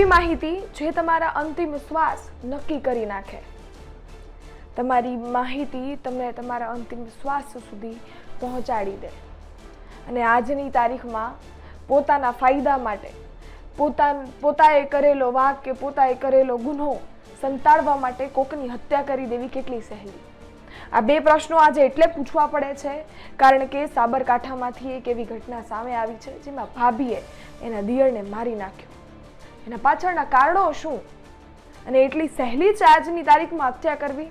એવી માહિતી જે તમારા અંતિમ શ્વાસ નક્કી કરી નાખે. તમારી માહિતી તમને તમારા અંતિમ શ્વાસ સુધી પહોંચાડી દે. અને આજની તારીખમાં પોતાના ફાયદા માટે, પોતા, પોતાએ કરેલો વાક કે પોતાએ કરેલો ગુનો સંતાડવા માટે કોકની હત્યા કરી દેવી કેટલી સહેલી? આ બે પ્રશ્નો આજે એટલે પૂછવા પડે છે, કારણ કે સાબરકાંઠામાંથી એક એવી ઘટના સામે આવી છે જેમાં ભાભીએ એના દિયરને મારી નાખ્યો. એના પાછળના કારણો શું? અને એટલી સહેલી છે આજની તારીખમાં હત્યા કરવી?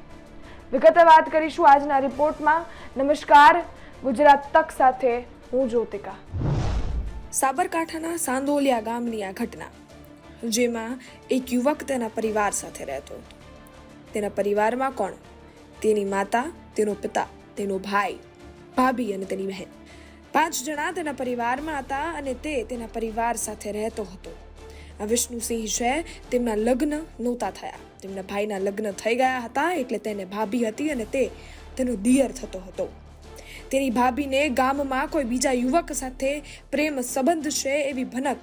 વિગતે વાત કરીશું આજના રિપોર્ટમાં. નમસ્કાર, ગુજરાત તક સાથે હું જ્યોતિકા. સાબરકાંઠાના સાંદોલિયા ગામની આ ઘટના, જેમાં એક યુવક તેના પરિવાર સાથે રહેતો. હતો તેના પરિવારમાં કોણ? તેની માતા, તેનો પિતા, તેનો ભાઈ, ભાભી અને તેની બહેન. પાંચ જણા તેના પરિવારમાં હતા અને તે તેના પરિવાર સાથે રહેતો હતો. વિષ્ણુસિંહ છે. તેમના લગ્ન નહોતા થયા. તેમના ભાઈના લગ્ન થઈ ગયા હતા એટલે તેને ભાભી હતી અને તે તેનો દિયર થતો હતો. તેની ભાભીને ગામમાં કોઈ બીજા યુવક સાથે પ્રેમ સંબંધ છે એવી ભનક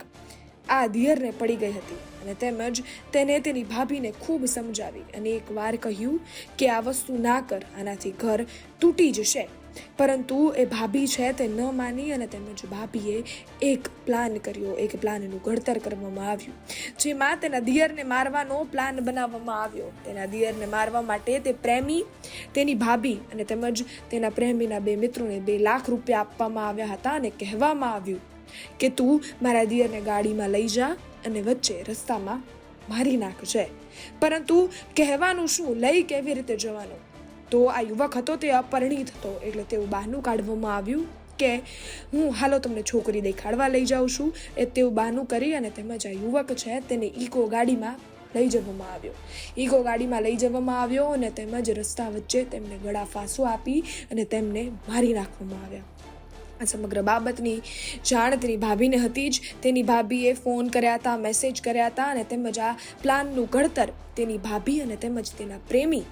આ દિયરને પડી ગઈ હતી. અને તેમજ તેને તેની ભાભીને ખૂબ સમજાવી અને એક વાર કહ્યું કે આ વસ્તુ ના કર, આનાથી ઘર તૂટી જશે. પરંતુ એ ભાભી છે તે ન માની અને તેમજ ભાભીએ એક પ્લાન કર્યો, એક પ્લાનનું ઘડતર કરવામાં આવ્યું. જેમાં તેના દિયરને મારવાનો પ્લાન બનાવવામાં આવ્યો. તેના દિયરને મારવા માટે તે પ્રેમી, તેની ભાભી અને તેમજ તેના પ્રેમીના બે મિત્રોને બે લાખ રૂપિયા આપવામાં આવ્યા હતા અને કહેવામાં આવ્યું કે તું મારા દિયરને ગાડીમાં લઈ જા અને વચ્ચે રસ્તામાં મારી નાખજે પરંતુ કહેવાનું શું, લઈ કેવી રીતે જવાનું? તો આ યુવક હતો તે અપરિણિત હતો, એટલે તેવું બહાનું કાઢવામાં આવ્યું કે હું હાલો તમને છોકરી દેખાડવા લઈ જાઉં છું. એ તેવું બહાનું કરી અને તેમજ આ યુવક છે તેને ઈકો ગાડીમાં લઈ જવામાં આવ્યો. ઈકો ગાડીમાં લઈ જવામાં આવ્યો અને તેમજ રસ્તા વચ્ચે તેમને ગળા ફાંસો આપી અને તેમને મારી નાખવામાં આવ્યા. આ સમગ્ર બાબતની જાણ તેની ભાભીને હતી જ. તેની ભાભીએ ફોન કર્યા હતા, મેસેજ કર્યા હતા અને તેમજ આ પ્લાનનું ઘડતર તેની ભાભી અને તેમજ તેના પ્રેમી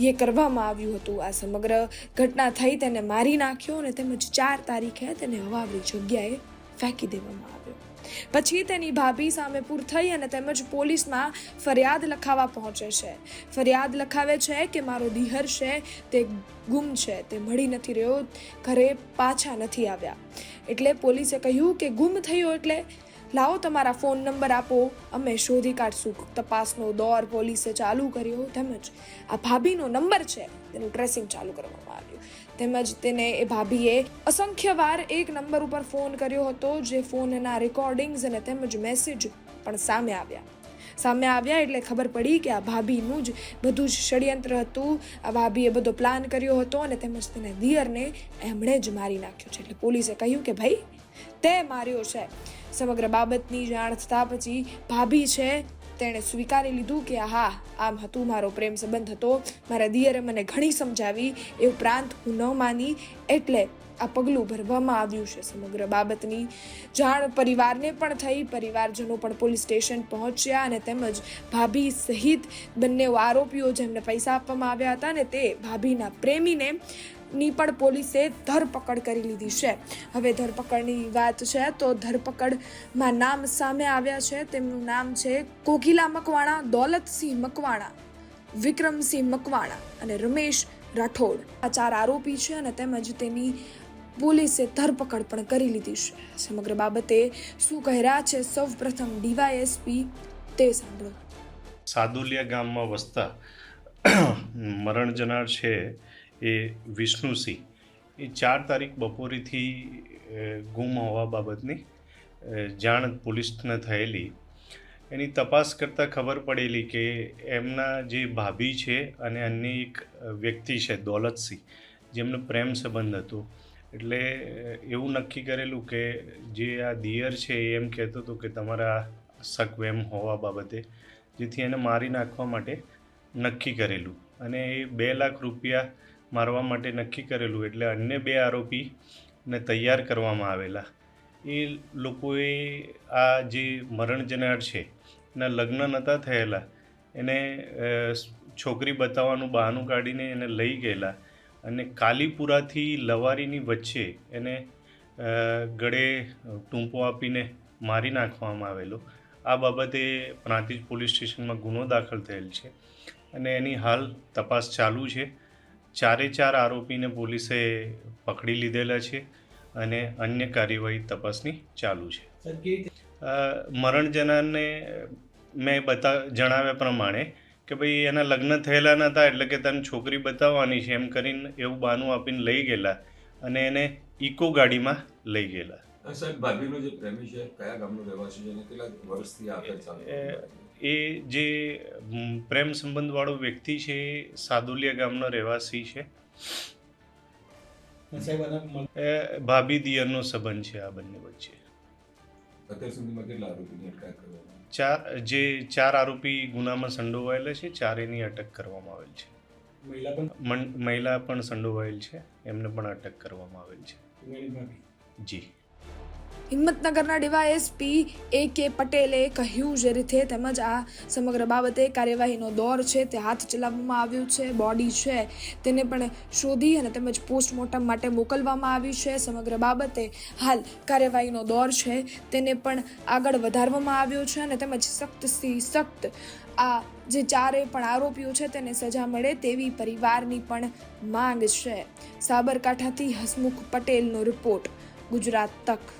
એ કરવામાં આવ્યું હતું. આ સમગ્ર ઘટના થઈ તેને મારી નાખ્યો અને તેમજ ચાર તારીખે તેને હવાવરી જગ્યાએ ફેંકી દેવામાં આવ્યો. પછી તેની ભાભી સામે પૂર થઈ અને તેમજ પોલીસમાં ફરિયાદ લખાવા પહોંચે છે. ફરિયાદ લખાવે છે કે મારો દિહર છે, તે ગુમ છે, તે મળી નથી રહ્યો, ઘરે પાછા નથી આવ્યા. એટલે પોલીસે કહ્યું કે ગુમ થયો એટલે લાવો તમારા ફોન નંબર આપો, અમે શોધી કાઢશું. તપાસનો દોર પોલીસે ચાલુ કર્યો. તેમજ આ ભાભીનો નંબર છે, તેનું ટ્રેસિંગ ચાલુ કરવામાં આવ્યું. તેમજ તેને એ ભાભીએ અસંખ્ય વાર એક નંબર ઉપર ફોન કર્યો હતો, જે ફોનના રેકોર્ડિંગ્સ અને તેમજ મેસેજ પણ સામે આવ્યા. સામે આવ્યા એટલે ખબર પડી કે આ ભાભીનું જ બધું જ ષડયંત્ર હતું. આ ભાભીએ બધો પ્લાન કર્યો હતો અને તેમજ તેને દિયરને એમણે જ મારી નાખ્યો છે. એટલે પોલીસે કહ્યું કે ભાઈ, તે માર્યો છે. સમગ્ર બાબતની જાણ થતાં પછી ભાભી છે તેણે સ્વીકારી લીધું કે હા આમ હતું, મારો પ્રેમ સંબંધ હતો. મારા દિયરે મને ઘણી સમજાવી. એ ઉપરાંત હું ન માની, એટલે આ પગલું ભરવામાં આવ્યું છે સમગ્ર બાબતની. જાણ પરિવારને પણ થઈ. પરિવારજનો પણ પોલીસ સ્ટેશન પહોંચ્યા અને તેમજ ભાભી સહિત બંને આરોપીઓ જેમને પૈસા આપવામાં આવ્યા હતા ને તે ભાભીના પ્રેમીને ની પણ પોલીસે ધરપકડ કરી લીધી છે. હવે ધરપકડની વાત છે તો ધરપકડમાં નામ સામે આવ્યા છે. તેમનું નામ છે કોકિલા મકવાણા, દોલતસિંહ મકવાણા, વિક્રમસિંહ મકવાણા અને રમેશ રાઠોડ. આ ચાર આરોપી છે અને તેમજ તેની પોલીસે ધરપકડ પણ કરી લીધી છે. સમગ્ર બાબતે શું રહ્યા છે? સૌ પ્રથમ ડીવાયએસપી, તે સાંભળો. સાદુલિયા ગામમાં વસતા મરણ જનાર છે એ વિષ્ણુસિંહ એ ચાર તારીખ બપોરેથી ગુમ હોવા બાબતની જાણ પોલીસને થયેલી. એની તપાસ કરતાં ખબર પડેલી કે એમના જે ભાભી છે અને અન્ય એક વ્યક્તિ છે દોલતસિંહ જેમનો પ્રેમ સંબંધ હતો. એટલે એવું નક્કી કરેલું કે જે આ દિયર છે એ એમ કહેતો હતો કે તમારા સકવેમ હોવા બાબતે, જેથી એને મારી નાખવા માટે નક્કી કરેલું. અને એ બે લાખ રૂપિયા મારવા માટે નક્કી કરેલું એટલે અન્ય બે આરોપીને તૈયાર કરવામાં આવેલા. એ લોકોએ આ જે મરણ છે, એના લગ્ન નહોતા થયેલા. એને છોકરી બતાવવાનું બહાનું કાઢીને એને લઈ ગયેલા અને કાલીપુરાથી લવારીની વચ્ચે એને ગળે ટૂંપો આપીને મારી નાખવામાં આવેલો. આ બાબતે પ્રાંતિજ પોલીસ સ્ટેશનમાં ગુનો દાખલ થયેલ છે અને એની હાલ તપાસ ચાલુ છે. ચારે ચાર આરોપીને પોલીસે પકડી લીધેલા છે અને અન્ય કાર્યવાહી તપાસની ચાલુ છે. સર કેવી રીતે? અ, મરણ જનારને મેં બતા જણાવ્યા પ્રમાણે કે ભાઈ એના લગ્ન થયેલા નહોતા એટલે કે તને છોકરી બતાવવાની છે એમ કરીને એવું બાનું આપીને લઈ ગયેલા અને એને ઇકો ગાડીમાં લઈ ગયેલા. સાહેબ ભાભીનો જે પ્રેમી છે કયા ગામનો રહેવાસી છે અને કેટલા વર્ષથી આગળ ચાલુ એ- જે પ્રેમ સંબંધવાળો વ્યક્તિ છે એ સાદુલિયા ગામનો રહેવાસી છે. ભાભી દિયરનો સંબંધ છે આ બંને વચ્ચે. અત્યાર સુધીમાં કેટલા આરોપીની અટકાયત કરવામાં ચાર જે ચાર આરોપી ગુનામાં સંડોવાયેલા છે ચારેની અટક કરવામાં આવેલ છે. મહિલા પણ મન- મહિલા પણ સંડોવાયેલ છે એમને પણ અટક કરવામાં આવેલ છે. જી. હિંમતનગરના ડીવાયએસપી એ કે પટેલે કહ્યું જે રીતે તેમજ આ સમગ્ર બાબતે કાર્યવાહીનો દોર છે, તે હાથ ચલાવવામાં આવ્યું છે, બોડી છે, તેને પણ શોધી અને તેમજ પોસ્ટમોર્ટમ માટે મોકલવામાં આવી છે. સમગ્ર બાબતે હાલ કાર્યવાહીનો દોર છે, તેને પણ આગળ વધારવામાં આવ્યો છે અને તેમજ સખ્તથી સખ્ત આ જે ચારે પણ આરોપીઓ છે, તેને સજા મળે તેવી પરિવારની પણ માંગ છે. સાબરકાંઠાથી હસમુખ પટેલનો રિપોર્ટ, ગુજરાત તક.